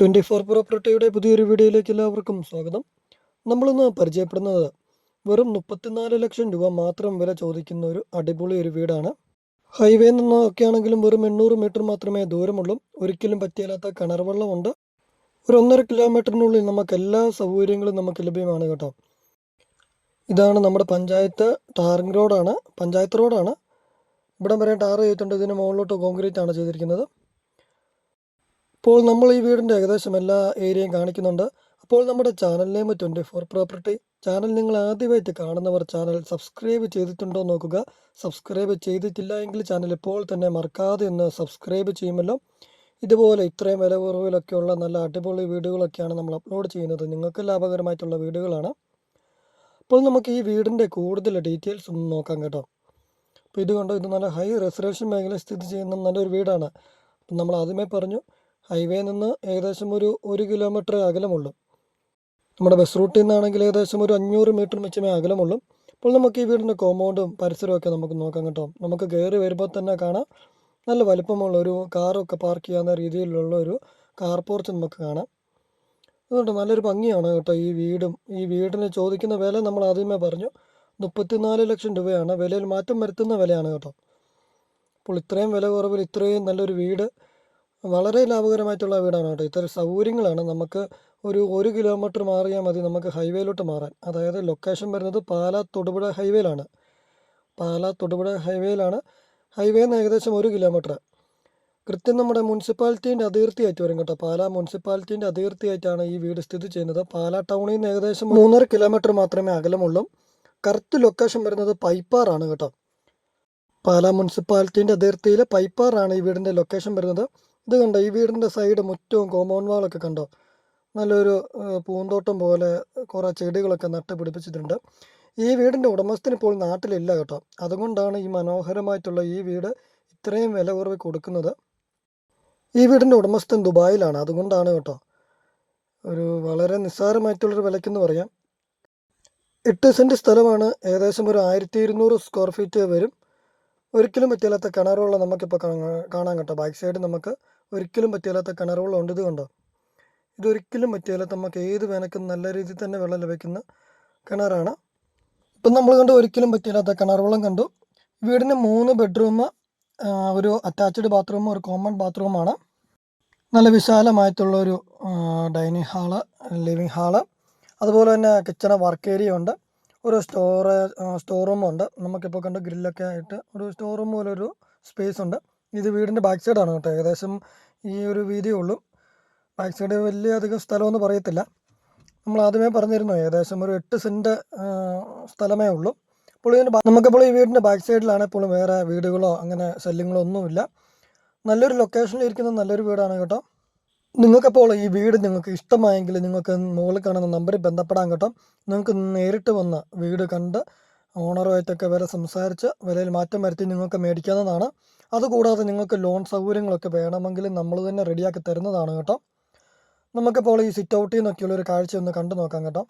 Twenty four പ്രോപ്പർട്ടിയുടെ പുതിയൊരു വീഡിയോയിലേക്ക് എല്ലാവർക്കും സ്വാഗതം. നമ്മളിന്ന് പരിചയപ്പെടുന്നത് വെറും മുപ്പത്തിനാല് ലക്ഷം രൂപ മാത്രം വില ചോദിക്കുന്ന ഒരു അടിപൊളി ഒരു വീടാണ്. ഹൈവേ നിന്നൊക്കെ ആണെങ്കിലും വെറും എണ്ണൂറ് മീറ്റർ മാത്രമേ ദൂരമുള്ളൂ. ഒരിക്കലും പറ്റിയാലാത്ത കിണർ വെള്ളമുണ്ട് ഒരു ഒന്നര കിലോമീറ്ററിനുള്ളിൽ നമുക്ക് എല്ലാ സൗകര്യങ്ങളും നമുക്ക് ലഭ്യമാണ് കേട്ടോ. ഇതാണ് നമ്മുടെ പഞ്ചായത്ത് ടാറിംഗ് റോഡാണ്. പഞ്ചായത്ത് റോഡാണ്. ഇവിടം വരെ ടാർ ചെയ്തിട്ടുണ്ട്. ഇതിന് മുകളിലോട്ട് കോൺക്രീറ്റ് ആണ് ചെയ്തിരിക്കുന്നത്. അപ്പോൾ നമ്മൾ ഈ വീടിന്റെ ഏകദേശം എല്ലാ ഏരിയയും കാണിക്കുന്നുണ്ട്. അപ്പോൾ നമ്മുടെ channel name twenty four property channel നിങ്ങൾ ആദ്യമായിട്ട് കാണുന്നവർ ചാനൽ സബ്സ്ക്രൈബ് ചെയ്തിട്ടുണ്ടോ നോക്കുക. സബ്സ്ക്രൈബ് ചെയ്തിട്ടില്ല എങ്കിൽ ചാനൽ ഇപ്പോൾ തന്നെ മറക്കാതെ ഒന്ന് സബ്സ്ക്രൈബ് ചെയ്യുമല്ലോ. ഇതുപോലെ ഇത്രയും വില കുറവിലൊക്കെയുള്ള നല്ല അടിപൊളി വീഡിയോകളൊക്കെയാണ് നമ്മൾ അപ്ലോഡ് ചെയ്യുന്നത്. നിങ്ങൾക്ക് ലാഭകരമായിട്ടുള്ള വീഡിയോകളാണ് അപ്പോൾ നമുക്ക് ഈ വീടിന്റെ കൂടുതൽ ഡീറ്റെയിൽസ് ഒന്ന് നോക്കാം കേട്ടോ. അപ്പോൾ ഇത് ഇത് നല്ല ഹൈ റെസർവേഷൻ മേഖലയിൽ സ്ഥിതി ചെയ്യുന്ന നല്ലൊരു വീടാണ്. നമ്മൾ ആദ്യമേ പറഞ്ഞു ഹൈവേ നിന്ന് ഏകദേശം ഒരു ഒരു കിലോമീറ്റർ അകലമുള്ളൂ. നമ്മുടെ ബസ് റൂട്ടിൽ നിന്നാണെങ്കിൽ ഏകദേശം ഒരു അഞ്ഞൂറ് മീറ്റർ മിച്ചമേ അകലമുള്ളൂ. അപ്പോൾ നമുക്ക് ഈ വീടിന്റെ കോമ്പൗണ്ടും പരിസരമൊക്കെ നമുക്ക് നോക്കാം കേട്ടോ. നമുക്ക് കയറി വരുമ്പോൾ തന്നെ കാണാം. നല്ല വലിപ്പമുള്ള ഒരു കാറൊക്കെ പാർക്ക് ചെയ്യാവുന്ന രീതിയിലുള്ള ഒരു കാർ പോർച്ച് നമുക്ക് കാണാം. അതുകൊണ്ട് നല്ലൊരു ഭംഗിയാണ് കേട്ടോ ഈ വീടും. ഈ വീടിന് ചോദിക്കുന്ന വില നമ്മൾ ആദ്യമേ പറഞ്ഞു. മുപ്പത്തിനാല് ലക്ഷം രൂപയാണ്. വിലയിൽ മാറ്റം വരുത്തുന്ന വിലയാണ് കേട്ടോ. അപ്പോൾ ഇത്രയും വില കുറവിൽ ഇത്രയും നല്ലൊരു വീട് വളരെ ലാഭകരമായിട്ടുള്ള വീടാണ് കേട്ടോ. ഇത്തരം സൗകര്യങ്ങളാണ് നമുക്ക് ഒരു ഒരു കിലോമീറ്റർ മാറിയാൽ മതി നമുക്ക് ഹൈവേയിലോട്ട് മാറാൻ. അതായത് ലൊക്കേഷൻ വരുന്നത് പാലാ തൊടുപുഴ ഹൈവേയിലാണ് പാലാ തൊടുപുഴ ഹൈവേയിലാണ് ഹൈവേ നിന്ന് ഏകദേശം ഒരു കിലോമീറ്റർ കൃത്യം നമ്മുടെ മുനിസിപ്പാലിറ്റീന്റെ അതിർത്തിയായിട്ട് വരും കേട്ടോ. പാലാ മുനിസിപ്പാലിറ്റീന്റെ അതിർത്തിയായിട്ടാണ് ഈ വീട് സ്ഥിതി ചെയ്യുന്നത്. പാലാ ടൗണിൽ നിന്ന് ഏകദേശം മൂന്നര കിലോമീറ്റർ മാത്രമേ അകലമുള്ളൂ. കറക്റ്റ് ലൊക്കേഷൻ വരുന്നത് പൈപ്പാറാണ് കേട്ടോ. പാലാ മുനിസിപ്പാലിറ്റീന്റെ അതിർത്തിയിലെ പൈപ്പാറാണ് ഈ വീടിന്റെ ലൊക്കേഷൻ വരുന്നത്. ഇത് കണ്ടോ ഈ വീടിന്റെ സൈഡ് മുറ്റവും കോമ്പൗണ്ട് വാളൊക്കെ കണ്ടോ? നല്ലൊരു പൂന്തോട്ടം പോലെ കുറേ ചെടികളൊക്കെ നട്ട് പിടിപ്പിച്ചിട്ടുണ്ട്. ഈ വീടിന്റെ ഉടമസ്ഥന് ഇപ്പോൾ നാട്ടിലില്ല കേട്ടോ. അതുകൊണ്ടാണ് ഈ മനോഹരമായിട്ടുള്ള ഈ വീട് ഇത്രയും വില കുറവ് കൊടുക്കുന്നത്. ഈ വീടിന്റെ ഉടമസ്ഥൻ ദുബായിലാണ്. അതുകൊണ്ടാണ് കേട്ടോ. ഒരു വളരെ നിസ്സാരമായിട്ടുള്ളൊരു വിലക്കെന്ന് പറയാം. എട്ട് സെന്റ് സ്ഥലമാണ്. ഏകദേശം ഒരു ആയിരത്തി ഇരുന്നൂറ് സ്ക്വയർ ഫീറ്റ് വരും. ഒരിക്കലും പറ്റില്ലാത്ത കിണറുള്ള നമുക്കിപ്പോൾ കാണാ- കാണാൻ കേട്ടോ. ബാക്ക് സൈഡ് നമുക്ക് ഒരിക്കലും പറ്റിയില്ലാത്ത കിണറുകളും ഉണ്ട് ഇത് ഇതൊരിക്കലും പറ്റിയില്ലാത്ത നമുക്ക് ഏത് വേനക്കും നല്ല രീതിയിൽ തന്നെ വെള്ളം ലഭിക്കുന്ന കിണറാണ്. ഇപ്പം നമ്മൾ കണ്ടു ഒരിക്കലും പറ്റിയില്ലാത്ത കിണർ വെള്ളം കണ്ടു. വീടിന് മൂന്ന് ബെഡ്റൂം ഒരു അറ്റാച്ച്ഡ് ബാത്റൂമും ഒരു കോമൺ ബാത്റൂമാണ്. നല്ല വിശാലമായിട്ടുള്ള ഒരു ഡൈനിങ് ഹാൾ ലിവിങ് ഹാൾ. അതുപോലെ തന്നെ കിച്ചണ് വർക്ക് ഏരിയ ഉണ്ട്. ഒരു സ്റ്റോറേജ് സ്റ്റോർ റൂമുണ്ട്. നമുക്കിപ്പോൾ കണ്ട് ഗ്രില്ലൊക്കെ ആയിട്ട് ഒരു സ്റ്റോർ റൂം പോലെ ഒരു സ്പേസ് ഉണ്ട്. ഇത് വീടിന്റെ ബാക്ക് സൈഡാണ് കേട്ടോ. ഏകദേശം ഈ ഒരു വീതിയേ ഉള്ളൂ. ബാക്ക് സൈഡ് വലിയ അധികം സ്ഥലമൊന്നും പറയത്തില്ല. നമ്മൾ ആദ്യമേ പറഞ്ഞിരുന്നു ഏകദേശം ഒരു എട്ട് സെന്റ് സ്ഥലമേ ഉള്ളൂ. അപ്പോൾ നമുക്കിപ്പോൾ ഈ വീടിന്റെ ബാക്ക് സൈഡിലാണ് ഇപ്പോഴും വേറെ വീടുകളോ അങ്ങനെ ശല്യങ്ങളോ ഒന്നുമില്ല. നല്ലൊരു ലൊക്കേഷനിൽ ഇരിക്കുന്ന നല്ലൊരു വീടാണ് കേട്ടോ. നിങ്ങൾക്കപ്പോൾ ഈ വീട് നിങ്ങൾക്ക് ഇഷ്ടമായെങ്കിൽ നിങ്ങൾക്ക് മുകളിൽ കാണുന്ന നമ്പറിൽ ബന്ധപ്പെടാൻ കേട്ടോ. നിങ്ങൾക്ക് നേരിട്ട് വന്ന് വീട് കണ്ട് ഓണറുമായിട്ടൊക്കെ വില സംസാരിച്ച് വിലയിൽ മാറ്റം വരുത്തി നിങ്ങൾക്ക് മേടിക്കാവുന്നതാണ്. അതുകൂടാതെ നിങ്ങൾക്ക് ലോൺ സൗകര്യങ്ങളൊക്കെ വേണമെങ്കിൽ നമ്മൾ തന്നെ റെഡിയാക്കി തരുന്നതാണ് കേട്ടോ. നമുക്കിപ്പോൾ ഈ സിറ്റ് ഔട്ടിൽ നിന്നൊക്കെയുള്ള ഒരു കാഴ്ച ഒന്ന് കണ്ടു നോക്കാം കേട്ടോ.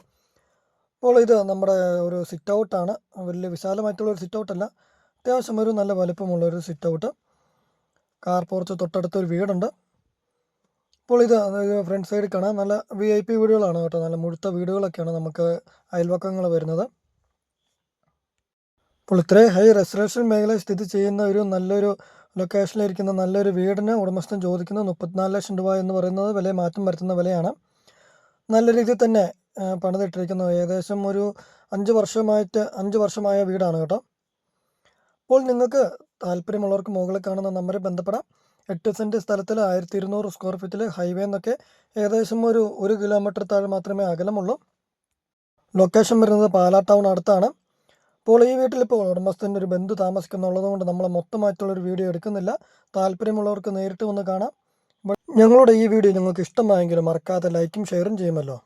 അപ്പോൾ ഇത് നമ്മുടെ ഒരു സിറ്റ് ഔട്ടാണ് വലിയ വിശാലമായിട്ടുള്ള ഒരു സിറ്റ് ഔട്ടല്ല അത്യാവശ്യം ഒരു നല്ല വലുപ്പമുള്ള ഒരു സിറ്റ് ഔട്ട് കാർ പോർച്ച് തൊട്ടടുത്തൊരു വീടുണ്ട്. അപ്പോൾ ഇത് ഫ്രണ്ട് സൈഡിൽ കാണാം. നല്ല വി ഐ പി വീടുകളാണ് കേട്ടോ. നല്ല മുഴുത്ത വീടുകളൊക്കെയാണ് നമുക്ക് അയൽവക്കങ്ങൾ വരുന്നത്. അപ്പോൾ ഇത്രയും ഹൈ റെസിഡൻഷ്യൽ മേഖലയിൽ സ്ഥിതി ചെയ്യുന്ന ഒരു നല്ലൊരു ലൊക്കേഷനിലിരിക്കുന്ന നല്ലൊരു വീടിന് ഉടമസ്ഥൻ ചോദിക്കുന്ന മുപ്പത്തിനാല് ലക്ഷം രൂപ എന്ന് പറയുന്നത് വില മാറ്റം വരുത്തുന്ന വിലയാണ്. നല്ല രീതിയിൽ തന്നെ പണിതിട്ടിരിക്കുന്നത് ഏകദേശം ഒരു അഞ്ച് വർഷമായിട്ട് അഞ്ച് വർഷമായ വീടാണ് കേട്ടോ. അപ്പോൾ നിങ്ങൾക്ക് താല്പര്യമുള്ളവർക്ക് മുകളിൽ കാണുന്ന നമ്പറിൽ ബന്ധപ്പെടാം. എട്ട് സെന്റ് സ്ഥലത്തിൽ ആയിരത്തി ഇരുന്നൂറ് സ്ക്വയർ ഫീറ്റിൽ ഹൈവേ എന്നൊക്കെ ഏകദേശം ഒരു ഒരു കിലോമീറ്റർ താഴെ മാത്രമേ അകലമുള്ളൂ. ലൊക്കേഷൻ വരുന്നത് പാലാ ടൗൺ അടുത്താണ്. അപ്പോൾ ഈ വീട്ടിൽ ഇപ്പോൾ ഉടമസ്ഥന്റെ ഒരു ബന്ധു താമസിക്കുന്നുള്ളത് കൊണ്ട് നമ്മൾ മൊത്തമായിട്ടുള്ളൊരു വീഡിയോ എടുക്കുന്നില്ല. താല്പര്യമുള്ളവർക്ക് നേരിട്ട് വന്ന് കാണാം. ഞങ്ങളുടെ ഈ വീഡിയോ നിങ്ങൾക്ക് ഇഷ്ടമായെങ്കിൽ മറക്കാതെ ലൈക്കും ഷെയറും ചെയ്യുമല്ലോ.